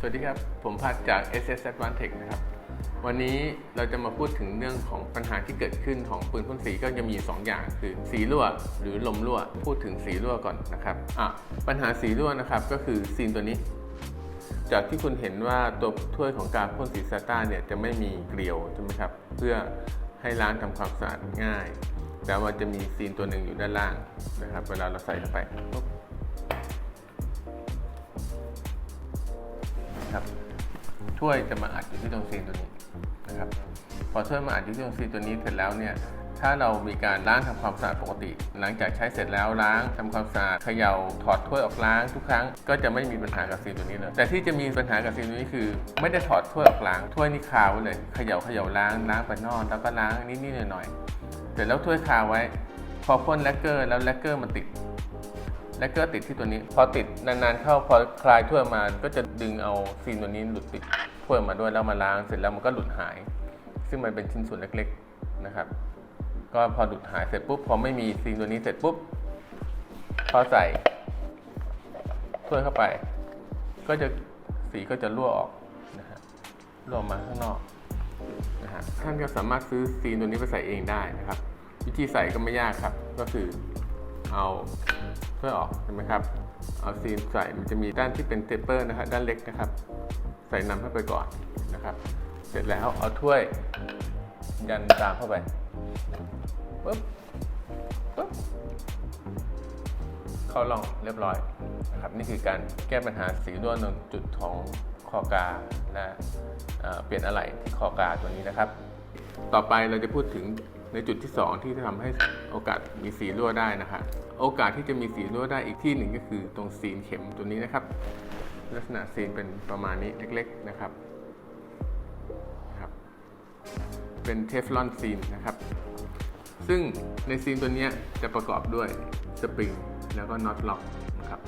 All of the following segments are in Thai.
สวัสดีครับ ผมพัดจาก SS Advantech นะครับ วันนี้เราจะมาพูดถึงเรื่องของปัญหาที่เกิดขึ้นของปืนพ่นสีก็จะมี 2 อย่างคือสีรั่วหรือลมรั่ว พูดถึงสีรั่วก่อนนะครับอะปัญหาสีรั่วนะครับก็คือซีนตัวนี้ จากที่คุณเห็นว่าตัวถ้วยของการพ่นสีซาต้าเนี่ยจะไม่มีเกลียวใช่ไหมครับ เพื่อให้ล้างทำความสะอาดง่าย แต่ว่าจะมีซีนตัวหนึ่งอยู่ด้านล่างนะครับ เวลาเราใส่เข้าไป นะครับ ถ้วยจะมาอัดอยู่ที่ตรงซีนตัวนี้นะครับ พอถ้วยมาอัดอยู่ที่ตรงซีนตัวนี้เสร็จแล้วเนี่ย ถ้าเรามีการล้างทำความสะอาดปกติ หลังจากใช้เสร็จแล้วล้างทำความสะอาดเขย่าถอดถ้วยออกล้างทุกครั้ง ก็จะไม่มีปัญหากับซีนตัวนี้เลย แต่ที่จะมีปัญหากับซีนตัวนี้คือ ไม่ได้ถอดถ้วยออกล้าง ถ้วยนี่คาไว้เลยเขย่าเขย่าล้างล้างไปนอกแล้วก็ล้างนิดๆหน่อยๆเสร็จแล้วถ้วยคาไว้ พอพ่นแลกเกอร์แล้วแลกเกอร์มันติด แลกเกอร์ติดที่ตัวนี้ พอติดนานๆเข้าพอคลายถ้วยมาก็จะดึงเอาซีนตัวนี้หลุดติดถ้วยมาด้วยแล้วมาล้างเสร็จแล้วมันก็หลุดหาย ซึ่งมันเป็นชิ้นส่วนเล็กๆนะครับ ก็พอหลุดหายเสร็จปุ๊บพอไม่มีซีนตัวนี้เสร็จปุ๊บพอใส่ถ้วยเข้าไป ก็จะสีก็จะรั่วออกนะฮะรั่วมาข้างนอกนะฮะท่านก็สามารถซื้อซีนตัวนี้ไปใส่เองได้นะครับ วิธีใส่ก็ไม่ยากครับ ก็คือเอา ถ้วยออกใช่ไหมครับ เอาซีนใส่มันจะมีด้านที่เป็นเทปเปอร์นะครับด้านเล็กนะครับ ใส่นำเข้าไปก่อนนะครับ เสร็จแล้วเอาถ้วยยันตามเข้าไปปึ๊บปึ๊บเข้าล่องเรียบร้อยนะครับนี่คือการแก้ปัญหาสีรั่วนจุดของคอกาและเเปลี่ยนอะไหล่ที่คอกาตัวนี้นะครับ ต่อไปเราจะพูดถึง ในจุดที่ 2 ที่จะทำให้โอกาสมีสีรั่วได้นะครับโอกาสที่จะมีสีรั่วได้อีกที่หนึ่งก็คือตรงซีนเข็มตัวนี้นะครับ ลักษณะซีนเป็นประมาณนี้เล็กๆนะครับครับ เป็นเทฟลอนซีนนะครับ ซึ่งในซีนตัวนี้จะประกอบด้วยสปริงแล้วก็น็อตล็อกนะครับ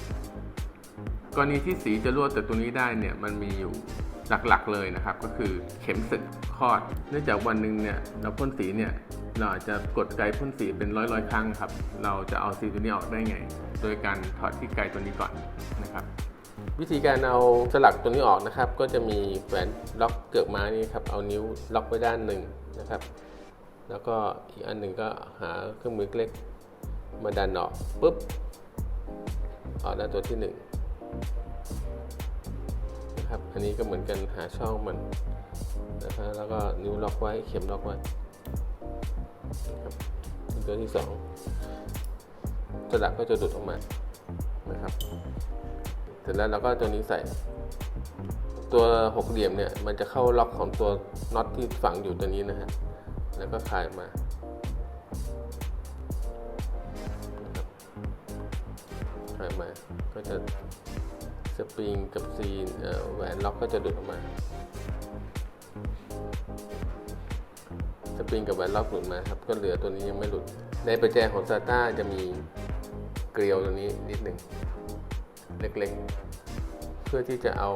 กรณีที่สีจะรั่วแต่ตัวนี้ได้เนี่ยมันมีอยู่หลักๆเลยนะครับ ก็คือเข็มสึกคลอด เนื่องจากวันหนึ่งเนี่ยเราพ่นสีเนี่ย เราอาจจะกดไกพ่นสีเป็นร้อยๆครั้งครับ เราจะเอาสีตัวนี้ออกได้ไง โดยการถอดที่ไกตัวนี้ก่อนนะครับ วิธีการเอาสลักตัวนี้ออกนะครับ ก็จะมีแหวนล็อกเกือกม้านี่ครับ เอานิ้วล็อกไว้ด้านหนึ่งนะครับ แล้วก็อีกอันหนึ่งก็หาเครื่องมือเล็กมาดันออกปุ๊บออกได้ตัวที่หนึ่งนะครับ อันนี้ก็เหมือนกันหาช่องมันนะครับแล้วก็นิ้วล็อกไว้เข็มล็อกไว้ ตัวที่สองสลักก็จะดุดออกมานะครับ เสร็จแล้วเราก็ตัวนี้ใส่ ตัวหกเหลี่ยมเนี่ยมันจะเข้าล็อกของตัวน็อตที่ฝังอยู่ตัวนี้นะฮะ แล้วก็คลายมาคลายมา ก็จะสปริงกับซีนแหวนล็อกก็จะดุดออกมา ปริงกับแหวนล็อกหลุดมาครับก็เหลือตัวนี้ยังไม่หลุด ในประแจของซาต้าจะมีเกลียวตัวนี้นิดหนึ่งเล็กๆ เพื่อที่จะเอา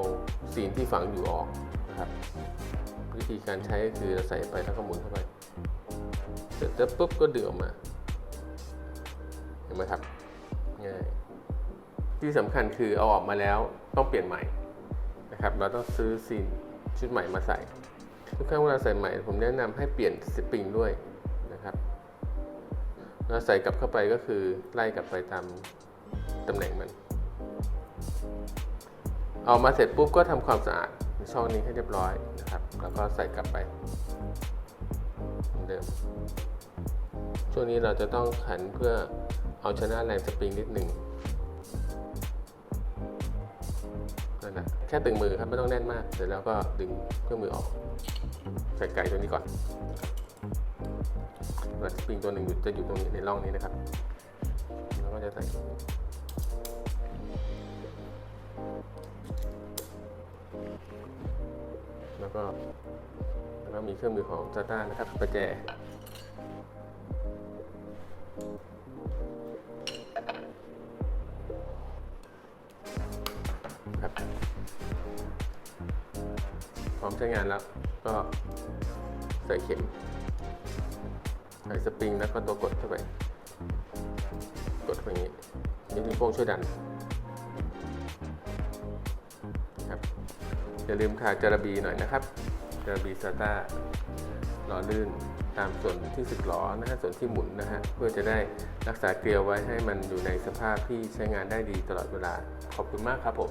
ซีนที่ฝังอยู่ออกนะครับ วิธีการใช้คือเราใส่ไปแล้วก็หมุนเข้าไปเสร็จแล้วปุ๊บก็ดึงออกมาเห็นไหมครับง่ายที่สำคัญคือเอาออกมาแล้วต้องเปลี่ยนใหม่นะครับ เราต้องซื้อซีนชุดใหม่มาใส่ ทุกครั้งเวลาใส่ใหม่ ผมแนะนำให้เปลี่ยนสปริงด้วยนะครับแล้วใส่กลับเข้าไปก็คือไล่กลับไปตามตำแหน่งมันออกมาเสร็จปุ๊บก็ทำความสะอาดช่องนี้ให้เรียบร้อยนะครับ แล้วก็ใส่กลับไปเหมือนเดิม ช่วงนี้เราจะต้องขันเพื่อเอาชนะแรงสปริงนิดหนึ่ง นั่นแหละแค่ตึงมือครับไม่ต้องแน่นมากเสร็จแล้วก็ดึงเครื่องมือออก ใส่ไก่ตัวนี้ก่อนแรงสปริงตัวหนึ่งจะอยู่ตรงนี้ในร่องนี้นะครับแล้วก็จะใส่แล้วก็แล้วก็มีเครื่องมือของซาต้านะครับประแจ พร้อมใช้งานแล้วก็ใส่เข็มใส่สปริงแล้วก็ตัวกดเข้าไป กดเข้าไปอย่างนี้นิ้วโป้งช่วยดันครับอย่าลืมทาจาระบีหน่อยนะครับจาระบีซาต้าหล่อลื่นตามส่วนที่สึกหรอนะฮะส่วนที่หมุนนะฮะเพื่อจะได้รักษาเกลียวไว้ให้มันอยู่ในสภาพที่ใช้งานได้ดีตลอดเวลา ขอบคุณมากครับผม